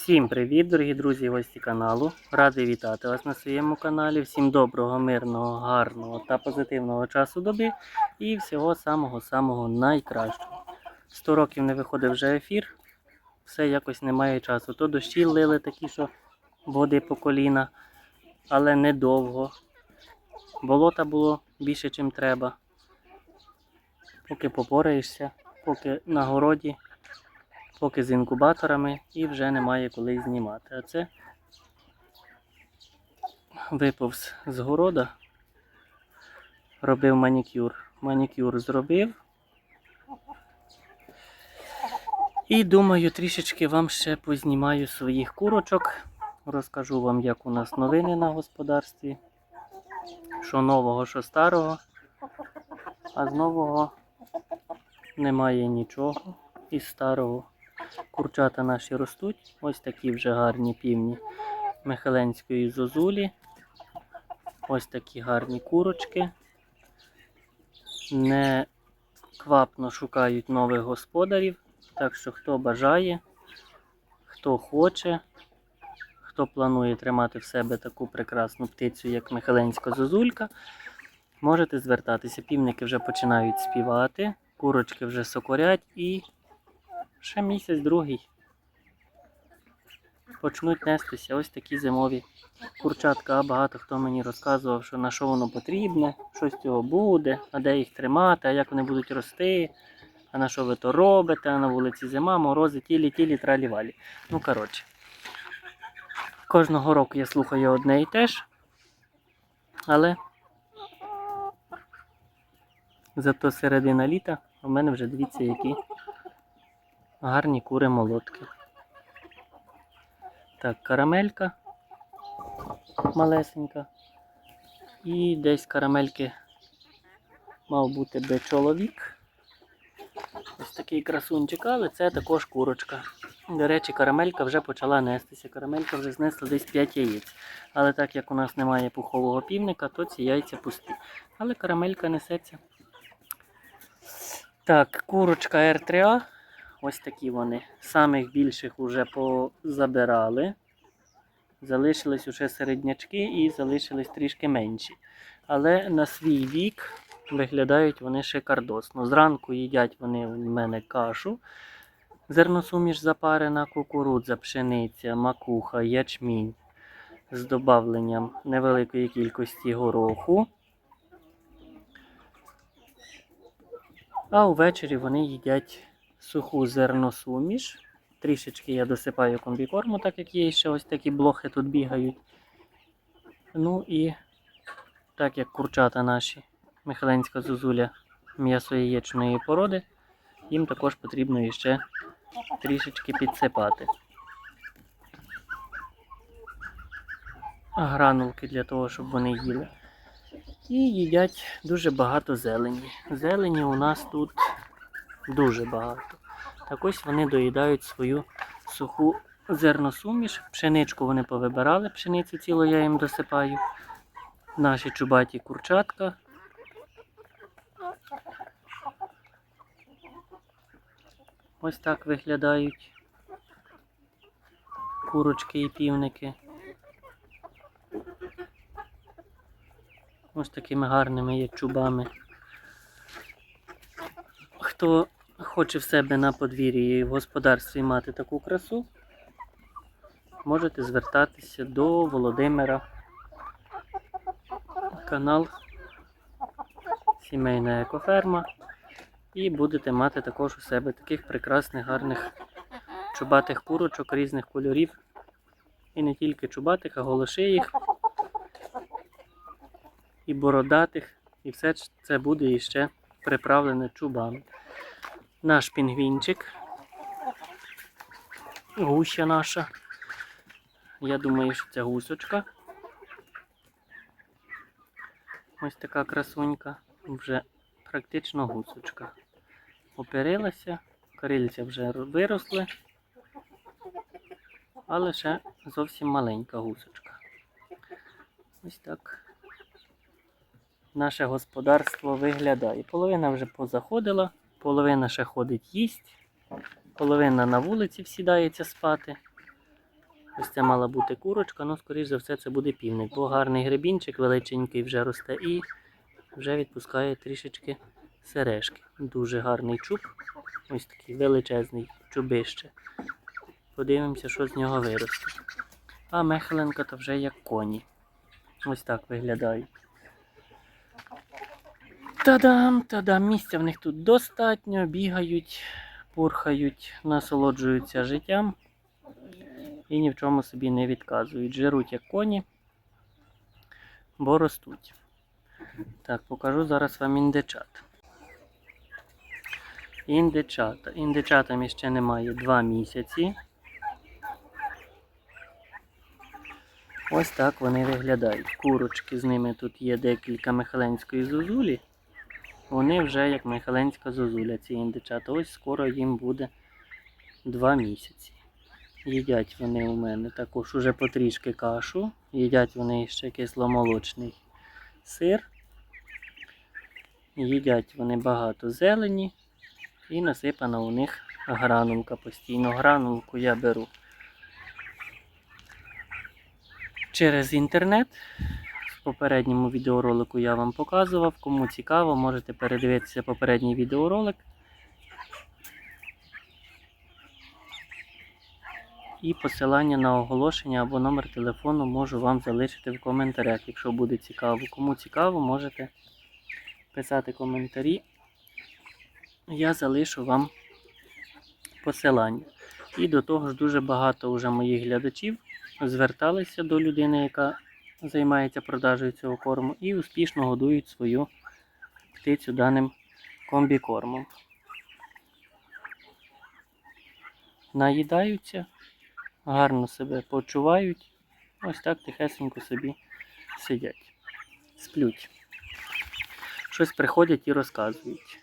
Всім привіт, дорогі друзі гості каналу. Радий вітати вас на своєму каналі. Всім доброго, мирного, гарного та позитивного часу доби і всього самого-самого найкращого. 100 років не виходив вже ефір, все якось немає часу. То дощі лили такі, що води по коліна, але недовго. Болота було більше, ніж треба. Поки попораєшся, поки на городі поки з інкубаторами і вже немає коли знімати. А це виповз з города, робив манікюр. Манікюр зробив. І думаю, трішечки вам ще познімаю своїх курочок. Розкажу вам, як у нас новини на господарстві. Що нового, що старого. А з нового немає нічого із старого. Курчата наші ростуть. Ось такі вже гарні півні Михеленської зозулі. Ось такі гарні курочки. Не квапно шукають нових господарів. Так що хто бажає, хто хоче, хто планує тримати в себе таку прекрасну птицю, як Михеленська зозулька, можете звертатися. Півники вже починають співати, курочки вже сокорять і ще місяць другий. Почнуть нестися ось такі зимові курчатка. А багато хто мені розказував, що на що воно потрібне, що з цього буде, а де їх тримати, а як вони будуть рости, а на що ви то робите, а на вулиці зима, морози, тілі-тілі, тралі-валі. Ну, коротше. Кожного року я слухаю одне і те ж. Але зато середина літа у мене вже дивіться, які гарні кури молотки. Так, карамелька малесенька. І десь карамельки мав бути би чоловік. Ось такий красунчик, але це також курочка. До речі, карамелька вже почала нестися. Карамелька вже знесла десь 5 яєць. Але так як у нас немає пухового півника, то ці яйця пусті. Але карамелька несеться. Так, курочка R3A. Ось такі вони. Самих більших вже позабирали. Залишились уже середнячки і залишились трішки менші. Але на свій вік виглядають вони шикардосно. Зранку їдять вони в мене кашу. Зерносуміш запарена, кукурудза, пшениця, макуха, ячмінь з додавленням невеликої кількості гороху. А увечері вони їдять суху зерносуміш. Трішечки я досипаю комбікорму, так як є ще ось такі блохи тут бігають. Ну і так як курчата наші, Михеленська зозуля м'ясо яєчної породи, їм також потрібно іще трішечки підсипати. Гранулки для того, щоб вони їли. І їдять дуже багато зелені. Зелені у нас тут дуже багато. Так ось вони доїдають свою суху зерносуміш. Пшеничку вони повибирали, пшеницю цілу я їм досипаю. Наші чубаті курчатка. Ось так виглядають курочки і півники. Ось такими гарними є чубами. Хто хоче в себе на подвір'ї і в господарстві мати таку красу, можете звертатися до Володимира. Канал Сімейна екоферма. І будете мати також у себе таких прекрасних гарних чубатих курочок різних кольорів. І не тільки чубатих, а голошиїх, і бородатих. І все це буде іще приправлене чубами. Наш пінгвінчик. Гуща наша. Я думаю, що це гусочка. Ось така красунька. Вже практично гусочка. Оперилася, крильця вже виросли, але ще зовсім маленька гусочка. Ось так наше господарство виглядає. Половина вже позаходила, половина ще ходить їсть, половина на вулиці всідається спати. Ось це мала бути курочка, ну, скоріш за все, це буде півник, бо гарний гребінчик, величенький вже росте і вже відпускає трішечки сережки. Дуже гарний чуб. Ось такий величезний чубище. Подивимося, що з нього виросте. А мехаленка то вже як коні. Ось так виглядають. Та-дам, та-дам, місця в них тут достатньо, бігають, пурхають, насолоджуються життям і ні в чому собі не відказують. Жируть як коні, бо ростуть. Так, покажу зараз вам індичат. Індичата. Індичатам ще немає 2 місяці. Ось так вони виглядають. Курочки з ними тут є декілька михаленської зозулі. Вони вже як михаленська зозуля, ці індичата. Ось скоро їм буде 2 місяці. Їдять вони у мене також уже потрішки кашу. Їдять вони ще кисломолочний сир. Їдять вони багато зелені і насипана у них гранулка постійно. Гранулку я беру через інтернет. Попередньому відеоролику я вам показував. Кому цікаво, можете передивитися попередній відеоролик. І посилання на оголошення або номер телефону можу вам залишити в коментарях, якщо буде цікаво. Кому цікаво, можете писати коментарі. Я залишу вам посилання. І до того ж дуже багато вже моїх глядачів зверталися до людини, яка займається продажею цього корму, і успішно годують свою птицю даним комбікормом. Наїдаються, гарно себе почувають, ось так тихесенько собі сидять, сплють. Щось приходять і розказують.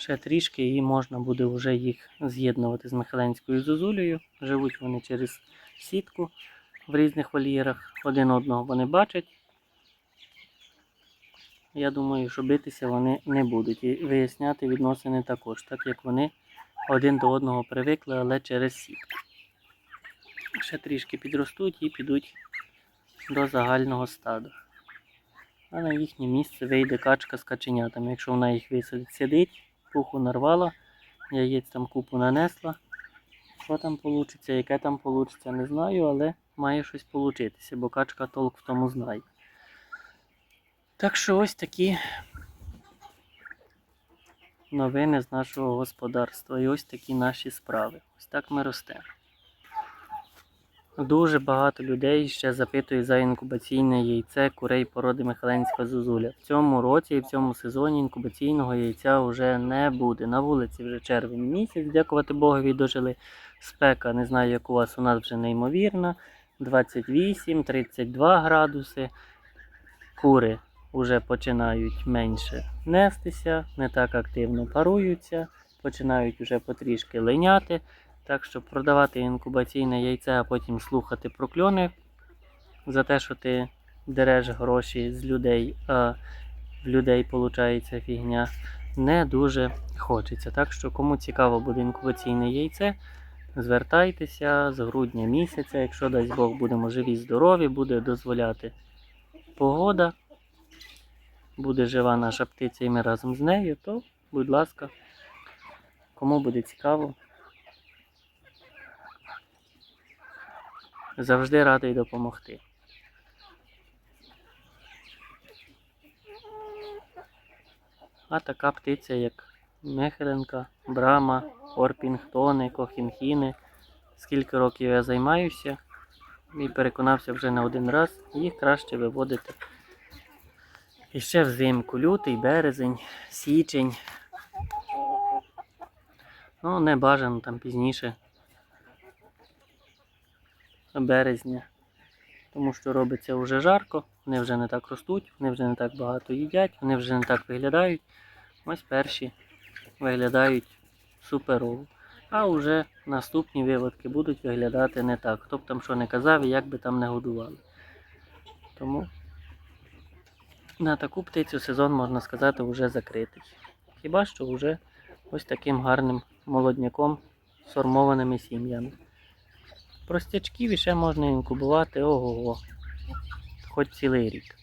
Ще трішки і можна буде вже їх з'єднувати з Михайленською зозулею. Живуть вони через сітку в різних вольєрах. Один одного вони бачать. Я думаю, що битися вони не будуть. І виясняти відносини також, так як вони один до одного привикли, але через сітку. Ще трішки підростуть і підуть до загального стада. А на їхнє місце вийде качка з каченятами. Якщо вона їх висадить, сидить, пуху нарвала, яєць там купу нанесла. Що там вийде, яке там вийде, не знаю, але має щось получитися, бо качка толк в тому знає. Так що ось такі новини з нашого господарства і ось такі наші справи. Ось так ми ростемо. Дуже багато людей ще запитує за інкубаційне яйце курей породи Михайленська зозуля. В цьому році і в цьому сезоні інкубаційного яйця вже не буде. На вулиці вже червень місяць, дякувати Богові, дожили. Спека, не знаю, як у вас, у нас вже неймовірна. 28-32 градуси. Кури вже починають менше нестися, не так активно паруються, починають вже потрішки линяти. Так що продавати інкубаційне яйце, а потім слухати прокльони за те, що ти дереш гроші з людей, а в людей виходить фігня, не дуже хочеться. Так що, кому цікаво буде інкубаційне яйце, звертайтеся з грудня місяця, якщо дасть Бог будемо живі, здорові, буде дозволяти погода, буде жива наша птиця і ми разом з нею, то, будь ласка, кому буде цікаво. Завжди радий допомогти. А така птиця, як Мехеленка, Брама, Орпінгтони, Кохінхіни. Скільки років я займаюся і переконався вже не один раз, їх краще виводити. І ще взимку, лютий, березень, січень. Ну, не бажано там пізніше березня. Тому що робиться вже жарко, вони вже не так ростуть, вони вже не так багато їдять, вони вже не так виглядають. Ось перші виглядають суперово. А вже наступні виводки будуть виглядати не так. Хто б там що не казав і як би там не годували. Тому на таку птицю сезон, можна сказати, вже закритий. Хіба що вже ось таким гарним молодняком з формованими сім'ями. Простячків іще можна інкубувати ого-го. Хоч цілий рік.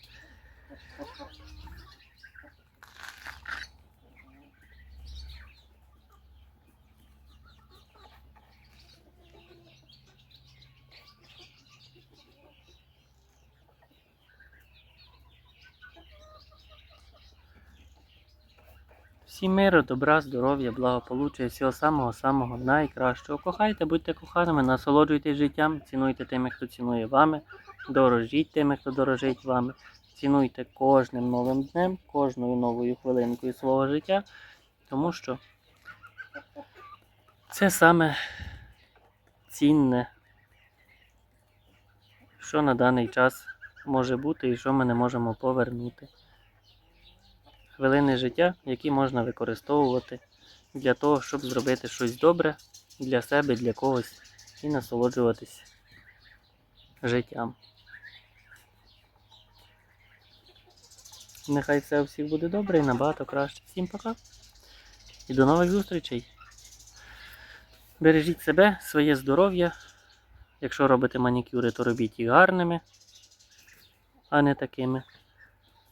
Всім миру, добра, здоров'я, благополуччя, і всього самого-самого найкращого. Кохайте, будьте коханими, насолоджуйтесь життям, цінуйте тими, хто цінує вами, дорожіть тими, хто дорожить вами. Цінуйте кожним новим днем, кожною новою хвилинкою свого життя, тому що це саме цінне, що на даний час може бути і що ми не можемо повернути хвилини життя, які можна використовувати для того, щоб зробити щось добре для себе, для когось і насолоджуватись життям. Нехай все у всіх буде добре і набагато краще. Всім пока і до нових зустрічей. Бережіть себе, своє здоров'я. Якщо робите манікюри, то робіть їх гарними, а не такими.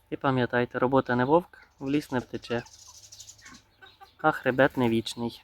І пам'ятайте, робота не вовк, в ліс не втече, а хребет не вічний.